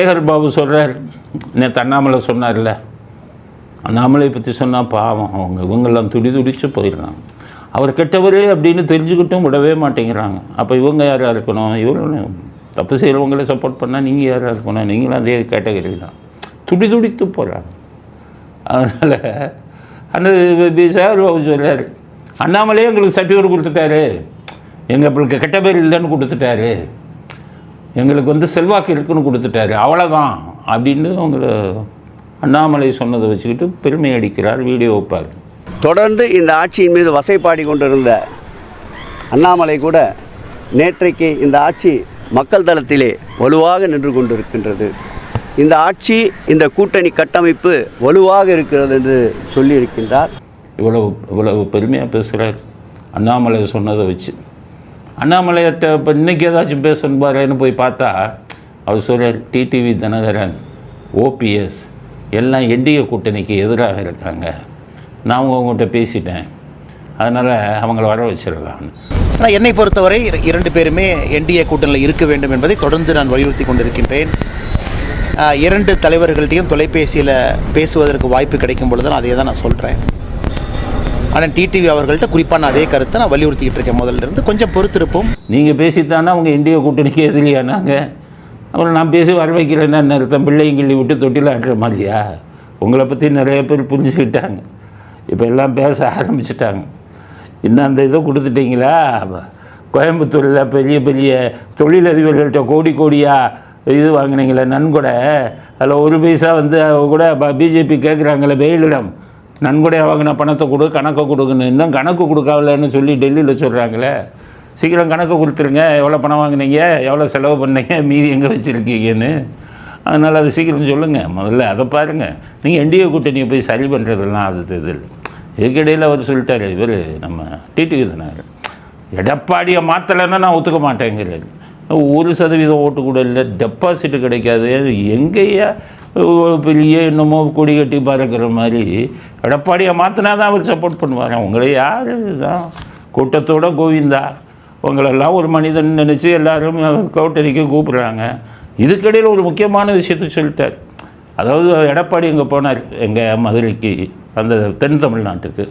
சேகர் பாபு சொல்கிறார் நேற்று அண்ணாமலை சொன்னார்ல? அண்ணாமலை பற்றி சொன்னால் பாவம். அவங்க இவங்கெல்லாம் துடி துடித்து போயிடுறாங்க. அவர் கெட்டவர் அப்படின்னு தெரிஞ்சுக்கிட்டும் விடவே மாட்டேங்கிறாங்க. அப்போ இவங்க யாராக இருக்கணும்? இவங்க தப்பு செய்கிறவங்களே சப்போர்ட் பண்ணால் நீங்கள் யாராக இருக்கணும்? நீங்களும் அதே கேட்டகரி தான். துடி துடித்து போகிறாங்க அதனால் அந்த பி சார் பாபு சொல்கிறார் அண்ணாமலையே எங்களுக்கு சர்டிஃபிகேட் கொடுத்துட்டாரு. எங்கள் எங்களுக்கு கெட்ட பேர் இல்லைன்னு கொடுத்துட்டாரு. எங்களுக்கு வந்து செல்வாக்கு இருக்குன்னு கொடுத்துட்டாரு. அவ்வளோதான் அப்படின்னு அவங்கள அண்ணாமலை சொன்னதை வச்சுக்கிட்டு பெருமை அடிக்கிறார் வீடியோ வைப்பார். தொடர்ந்து இந்த ஆட்சியின் மீது வசைப்பாடி கொண்டிருந்த அண்ணாமலை கூட நேற்றைக்கு இந்த ஆட்சி மக்கள் தளத்திலே வலுவாக நின்று கொண்டிருக்கின்றது. இந்த ஆட்சி இந்த கூட்டணி கட்டமைப்பு வலுவாக இருக்கிறது என்று சொல்லியிருக்கின்றார். இவ்வளவு இவ்வளவு பெருமையாக பேசுகிறார் அண்ணாமலை சொன்னதை வச்சு. அண்ணாமலையிட்ட இப்போ இன்றைக்கி ஏதாச்சும் பேசணும் பாருன்னு போய் பார்த்தா அவர் சொல்கிறார் டிடிவி தினகரன் ஓபிஎஸ் எல்லாம் என்டிஏ கூட்டணிக்கு எதிராக இருக்காங்க. நான் உங்கள்கிட்ட பேசிட்டேன். அதனால் அவங்கள வர வச்சிடலாம். ஆனால் என்னை பொறுத்தவரை இர- இரண்டு பேருமே என்டிஏ கூட்டணியில் இருக்க வேண்டும் என்பதை தொடர்ந்து நான் வலியுறுத்தி கொண்டிருக்கின்றேன். இரண்டு தலைவர்கள்ட்டையும் தொலைபேசியில் பேசுவதற்கு வாய்ப்பு கிடைக்கும் பொழுது நான் அதையே தான் நான் சொல்கிறேன் ஆனால் டிடிவி அவர்கள்ட்ட குறிப்பான அதே கருத்தை நான் வலியுறுத்திக்கிட்டு இருக்கேன். முதல்ல இருந்து கொஞ்சம் பொறுத்திருப்போம். நீங்கள் பேசித்தானே அவங்க இந்திய கூட்டணிக்கு எதிரியானாங்க அப்புறம் நான் பேசி வர வைக்கிறேன்னா நிறுத்தம் பிள்ளையும் கிள்ளி விட்டு தொட்டில் ஆட்டுற மாதிரியா? உங்களை பற்றி நிறைய பேர் புரிஞ்சுக்கிட்டாங்க. இப்போ எல்லாம் பேச ஆரம்பிச்சிட்டாங்க. இன்னும் அந்த இதை கொடுத்துட்டீங்களா? கோயம்புத்தூரில் பெரிய பெரிய தொழிலதிபர்கள்ட்ட கோடி கோடியாக இது வாங்கினீங்களே நன்கொடை. அதில் ஒரு பைசா வந்து அவ கூட பிஜேபி கேட்குறாங்களே வெயிலிடம். நன்கொடை வாங்கின பணத்தை கொடு கணக்கை கொடுக்குன்னு. இன்னும் கணக்கு கொடுக்காவலன்னு சொல்லி டெல்லியில் சொல்கிறாங்களே சீக்கிரம் கணக்கு கொடுத்துருங்க. எவ்வளோ பணம் வாங்கினீங்க? எவ்வளோ செலவு பண்ணீங்க? மீதி எங்கே வச்சுருக்கீங்கன்னு. அதனால் அதை சீக்கிரம் சொல்லுங்கள் முதல்ல அதை பாருங்கள் நீங்கள் என்டிஏ கூட்டணியை போய் சரி பண்ணுறதெல்லாம் அது இது இதுக்கிடையில் அவர் சொல்லிட்டார் இவர் நம்ம டிடிவி தினார் எடப்பாடியை மாற்றலைன்னா நான் ஒத்துக்க மாட்டேங்கிறேன். ஒரு சதவீதம் ஓட்டு கூட இல்லை. டெபாசிட் கிடைக்காது. எங்கேயா ஒரு பெரிய என்னமோ கொடி கட்டி பறக்கிற மாதிரி. எடப்பாடியை மாற்றினா தான் அவர் சப்போர்ட் பண்ணுவார். உங்களை யார் தான் கூட்டத்தோட கோவிந்தா. உங்களெல்லாம் ஒரு மனிதன் நினச்சி எல்லோரும் கவுட்டணிக்கு கூப்பிட்றாங்க. இதுக்கிடையில் ஒரு முக்கியமான விஷயத்தை சொல்லிட்டார். அதாவது எடப்பாடி இங்கே போனார். எங்கள் மதுரைக்கு அந்த தென் தமிழ்நாட்டுக்கு.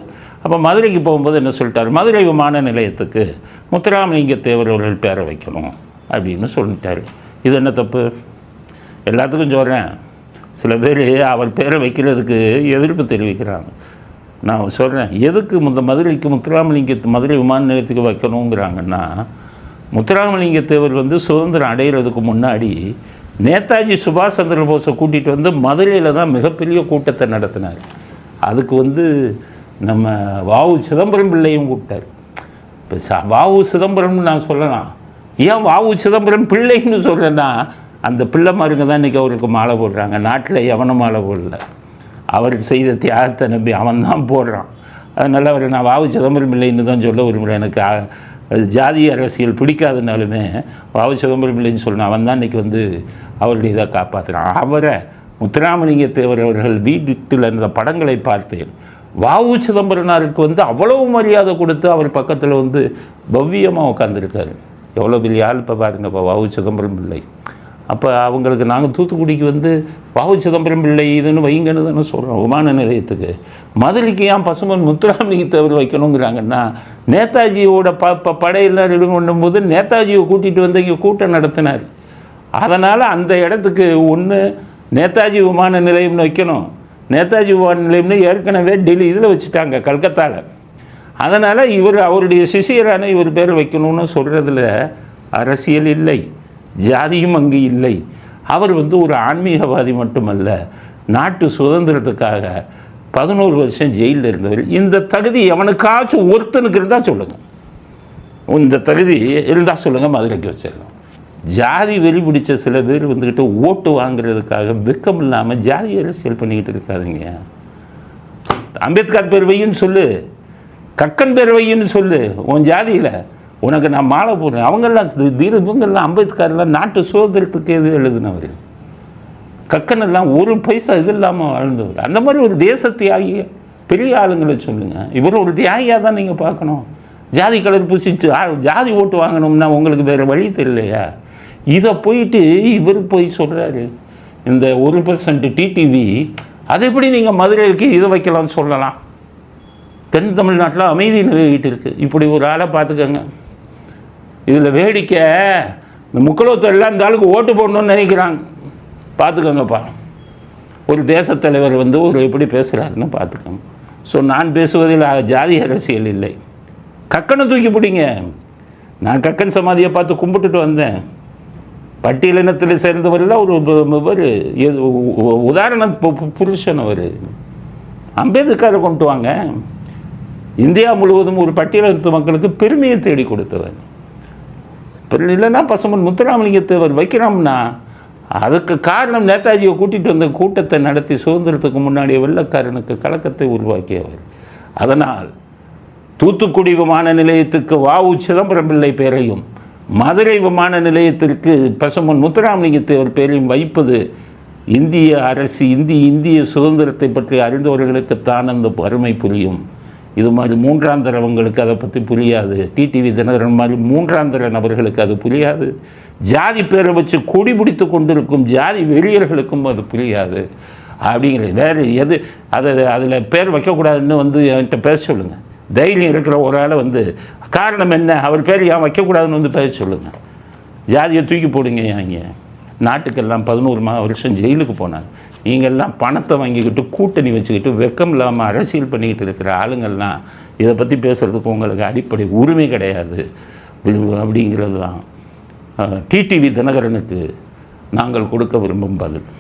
அப்போ மதுரைக்கு போகும்போது என்ன சொல்லிட்டார்? மதுரை விமான நிலையத்துக்கு முத்துராமலிங்க தேவர் அவர்கள் பேரை வைக்கணும் அப்படின்னு சொல்லிட்டார். இது என்ன தப்பு? எல்லாத்துக்கும் சொல்கிறேன் சில பேர் அவர் பேரை வைக்கிறதுக்கு எதிர்ப்பு தெரிவிக்கிறாங்க. நான் சொல்கிறேன் எதுக்கு இந்த மதுரைக்கு முத்துராமலிங்க மதுரை விமான நிலையத்துக்கு வைக்கணுங்கிறாங்கன்னா முத்துராமலிங்க தேவர் வந்து சுதந்திரம் அடைகிறதுக்கு முன்னாடி நேதாஜி சுபாஷ் சந்திர போஸை கூட்டிகிட்டு வந்து மதுரையில் தான் மிகப்பெரிய கூட்டத்தை நடத்தினார். அதுக்கு வந்து நம்ம வாவு சிதம்பரம் பிள்ளையும் கூப்பிட்டார். இப்போ வாவு சிதம்பரம்னு நான் சொல்லலாம். ஏன் வாவு சிதம்பரம் பிள்ளைன்னு சொல்கிறேன்னா அந்த பிள்ளை மாருங்க தான் இன்றைக்கி அவருக்கு மாலை போடுறாங்க. நாட்டில் எவனும் மாலை போடல. அவர் செய்த தியாகத்தை நம்பி அவன் தான் போடுறான். அதனால் அவர் நான் வாவு சிதம்பரம் இல்லைன்னு தான் சொல்ல விரும்புகிறேன் எனக்கு ஜாதி அரசியல் பிடிக்காதுனாலுமே வாவு சிதம்பரம் இல்லைன்னு சொல்லணும் அவன் தான் இன்றைக்கி வந்து அவருடைய இதை காப்பாற்றுறான் அவரை முத்துராமலிங்க தேவர் அவர்கள் வீட்டில் இருந்த படங்களை பார்த்தேன். வாவு சிதம்பரனாருக்கு வந்து அவ்வளவு மரியாதை கொடுத்து அவர் பக்கத்தில் வந்து பவ்யமாக உட்காந்துருக்காரு எவ்வளோ பெரிய ஆள் இப்போ பாருங்க. இப்போ வாவு சிதம்பரம் பிள்ளை அப்போ அவங்களுக்கு நாங்கள் தூத்துக்குடிக்கு வந்து வாவு சிதம்பரம் பிள்ளை இதுன்னு வைங்கன்னு தானே சொல்கிறோம் விமான நிலையத்துக்கு. மதுரைக்கு ஏன் பசுமன் முத்துராமலிங்க தேவர் வைக்கணுங்கிறாங்கன்னா நேதாஜியோட ப ப படையெல்லாம் ரெடி பண்ணும்போது நேதாஜியை கூட்டிகிட்டு வந்து இங்கே கூட்டம் நடத்தினார். அதனால் அந்த இடத்துக்கு ஒன்று நேதாஜி விமான நிலையம்னு வைக்கணும். நேதாஜி விமான நிலையம்னு ஏற்கனவே டெல்லி இதில் வச்சுட்டாங்க கல்கத்தாவில் அதனால் இவர் அவருடைய சிஷியரான இவர் பேர் வைக்கணும்னு சொல்கிறதுல அரசியல் இல்லை. ஜாதியும் அங்கு இல்லை. அவர் வந்து ஒரு ஆன்மீகவாதி மட்டுமல்ல நாட்டு சுதந்திரத்துக்காக பதினோரு வருஷம் ஜெயிலில் இருந்தவர். இந்த தகுதி எவனுக்காச்சும் ஒருத்தனுக்கு இருந்தால் சொல்லுங்கள் இந்த தகுதி இருந்தால் சொல்லுங்கள் மதுரைக்கு வச்சிடலாம். ஜாதி வெறி பிடிச்ச சில பேர் வந்துக்கிட்டு ஓட்டு வாங்குறதுக்காக வெக்கம் இல்லாமல் ஜாதி அரசியல் பண்ணிக்கிட்டு இருக்காதுங்க. அம்பேத்கர் பேர் வையின்னு சொல்லு கக்கன் பேர் வையின்னு சொல்லு உன் ஜாதியில். உனக்கு நான் மாலை போடுறேன். அவங்கெல்லாம் தீர அம்பேத்கர்லாம் நாட்டு சுதந்திரத்துக்கு எது எழுதினவர்? கக்கனெல்லாம் ஒரு பைசா இது இல்லாமல் வாழ்ந்தவர். அந்த மாதிரி ஒரு தேச தியாகி பெரிய ஆளுங்களை சொல்லுங்கள் இவர் ஒரு தியாகியாக தான் நீங்கள் பார்க்கணும். ஜாதி கலர் பூசிச்சு ஆ, ஜாதி ஓட்டு வாங்கணும்னா உங்களுக்கு வேறு வழி தெரியலையா? இதை போயிட்டு இவர் போய் சொல்கிறாரு இந்த ஒரு பர்சன்ட் டிடிவி அது எப்படி நீங்கள் மதுரைக்கு இதை வைக்கலாம்னு சொல்லலாம்? தென் தமிழ்நாட்டில் அமைதி நிலவிட்டு இருக்குது இப்படி ஒரு ஆளை பார்த்துக்கோங்க. இதில் வேடிக்கை. இந்த முக்கலோத்து எல்லாம் இந்த ஆளுக்கு ஓட்டு போடணும்னு நினைக்கிறாங்க. பார்த்துக்கோங்கப்பா. ஒரு தேசத் தலைவர் வந்து ஒரு எப்படி பேசுகிறாருன்னு பார்த்துக்கோங்க. ஸோ நான் பேசுவதில் ஜாதி அரசியல் இல்லை. கக்கனை தூக்கி பிடிங்க. நான் கக்கன் சமாதியை பார்த்து கும்பிட்டுட்டு வந்தேன். பட்டியலினத்தில் சேர்ந்தவரில் ஒரு இவர். எது உ- உதாரண பு- பு- புருஷன் அவர். அம்பேத்கரை கொண்டு வாங்க. இந்தியா முழுவதும் ஒரு பட்டியலினத்து மக்களுக்கு பெருமையை தேடி கொடுத்தவர். இல்லைன்னா பசுமன் முத்துராமலிங்க தேவர் வைக்கிறோம்னா அதுக்கு காரணம் நேதாஜியை கூட்டிகிட்டு வந்த கூட்டத்தை நடத்தி சுதந்திரத்துக்கு முன்னாடி வெள்ளக்காரனுக்கு கலக்கத்தை உருவாக்கியவர். அதனால் தூத்துக்குடி விமான நிலையத்துக்கு வாவு சிதம்பரம் பிள்ளை பேரையும் மதுரை விமான நிலையத்திற்கு பசுமன் முத்துராமலிங்க தேவர் பேரையும் வைப்பது இந்திய அரசு இந்திய இந்திய சுதந்திரத்தை பற்றி அறிந்தவர்களுக்குத்தான் அந்த அருமை புரியும். இது மாதிரி மூன்றாந்தரவங்களுக்கு அதை பற்றி புரியாது. டிடிவி தினகரன் மாதிரி மூன்றாந்தர நபர்களுக்கு அது புரியாது. ஜாதி பேரை வச்சு கொடி பிடித்து கொண்டிருக்கும் ஜாதி வெறியர்களுக்கும் அது புரியாது. அப்படிங்கிறது வேறு எது அதை அதில் பேர் வைக்கக்கூடாதுன்னு வந்து என்கிட்ட பேச சொல்லுங்கள் தைரியம் இருக்கிற ஒரு ஆளை வந்து காரணம் என்ன? அவர் பேர் ஏன் வைக்கக்கூடாதுன்னு வந்து பேச சொல்லுங்கள் ஜாதியை தூக்கி போடுங்க இங்கே? நாட்டுக்கெல்லாம் பதினோரு மா வருஷம் ஜெயிலுக்கு போனாங்க நீங்கள்லாம் பணத்தை வாங்கிக்கிட்டு கூட்டணி வச்சுக்கிட்டு வெக்கம் இல்லாமல் அரசியல் பண்ணிக்கிட்டு இருக்கிற ஆளுங்கள்லாம் இதை பற்றி பேசுகிறதுக்கு உங்களுக்கு அடிப்படை உரிமை கிடையாது. அப்படிங்கிறது தான். டிடிவி தினகரனுக்கு நாங்கள் கொடுக்க விரும்பும் பதில்.